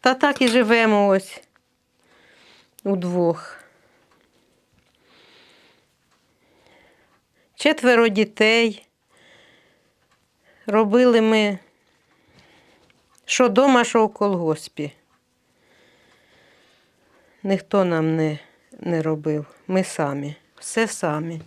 Та так і живемо ось удвох. Четверо дітей. Робили ми що дома, що в колгоспі. Ніхто нам не, не робив. Ми самі, все самі.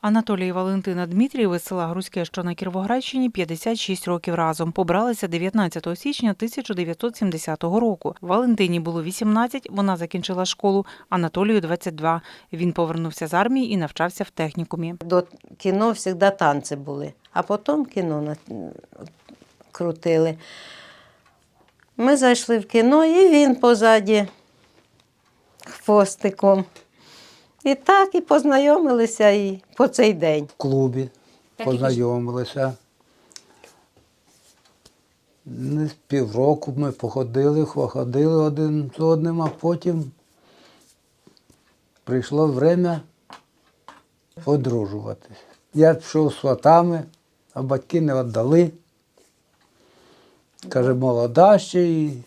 Анатолій і Валентина Дмитрієви з села Грузьке, що на Кіровоградщині, 56 років разом. Побралися 19 січня 1970 року. Валентині було 18, вона закінчила школу, Анатолію 22. Він повернувся з армії і навчався в технікумі. До кіно завжди танці були, а потім кіно крутили. Ми зайшли в кіно, і він позаді хвостиком. І так і познайомилися і по цей день. в клубі познайомилися. Не з півроку ми походили, походили один з одним, а потім прийшло время одружуватись. Я пішов з сватами, а батьки не віддали. Каже, молода ще і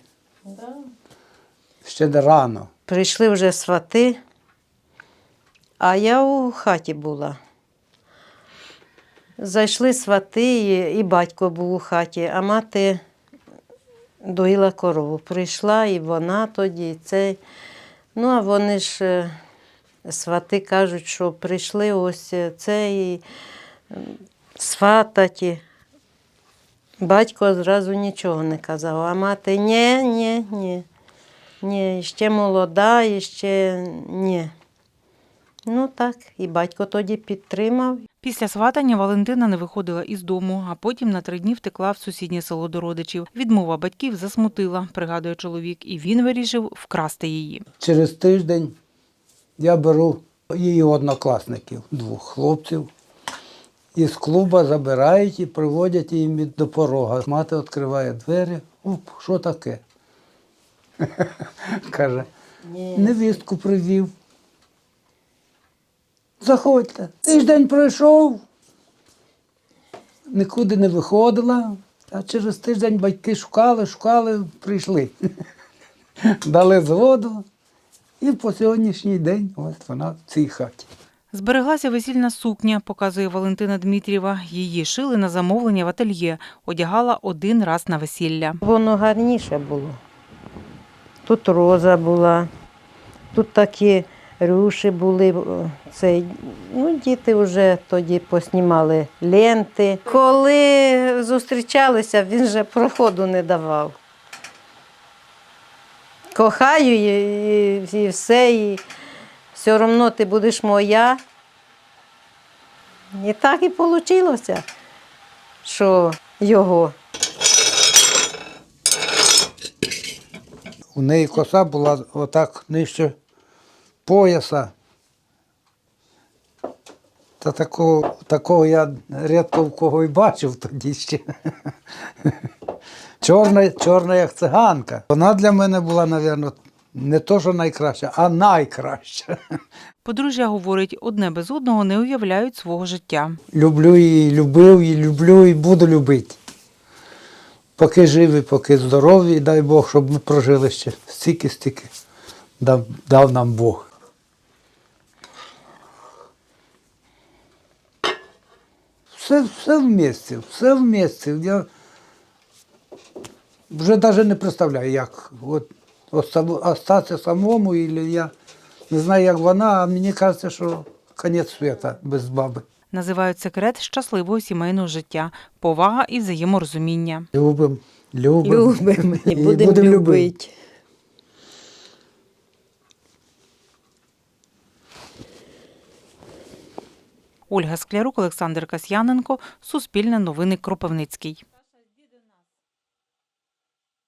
ще не рано. Прийшли вже свати, а я у хаті була. Зайшли свати, і, батько був у хаті, а мати доїла корову. Прийшла і вона тоді, і цей. Ну, а вони ж е, свати кажуть, що прийшли ось е, цей свататі. Батько зразу нічого не казав, а мати ні, ні, ні. Ні, ще молода, ще ні. Ну так, і батько тоді підтримав. Після сватання Валентина не виходила із дому, а потім на три дні втекла в сусіднє село до родичів. Відмова батьків засмутила, пригадує чоловік, і він вирішив вкрасти її. Через тиждень я беру її однокласників, двох хлопців. Із клуба забирають і приводять її до порога. Мати відкриває двері. Уп, що таке? Каже, невістку привів. Заходьте. Тиждень пройшов, нікуди не виходила, а через тиждень батьки шукали, шукали, прийшли. Дали згоду. І по сьогоднішній день ось вона в цій хаті. Збереглася весільна сукня, показує Валентина Дмитрієва. Її шили на замовлення в ательє, одягала один раз на весілля. Воно гарніше було. Тут роза була, тут такі рюші були. о, Цей, ну, діти вже тоді поснімали ленти. Коли зустрічалися, він же проходу не давав. Кохаю і, і все, і все одно ти будеш моя. І так і вийшло, що його. У неї коса була отак нижче пояса. Та такого, такого я рідко в кого і бачив тоді ще. Чорна, чорна як циганка. Вона для мене була, мабуть, не то, що найкраща, а найкраща. Подружжя говорить, одне без одного не уявляють свого життя. Люблю її, любив і люблю і буду любити. Поки живі, поки здорові, і дай Бог, щоб ми прожили ще стільки-стільки дав, дав нам Бог. Все, все вместе, все вместе. Я вже навіть не представляю, як от, остатися самому, і я не знаю, як вона, а мені кажеться, що кінець світу без баби. Називають секрет щасливого сімейного життя, повага і взаєморозуміння. Любим, любим. Любимо і І будемо любити. Ольга Склярук, Олександр Касьяненко, Суспільне новини Кропивницький.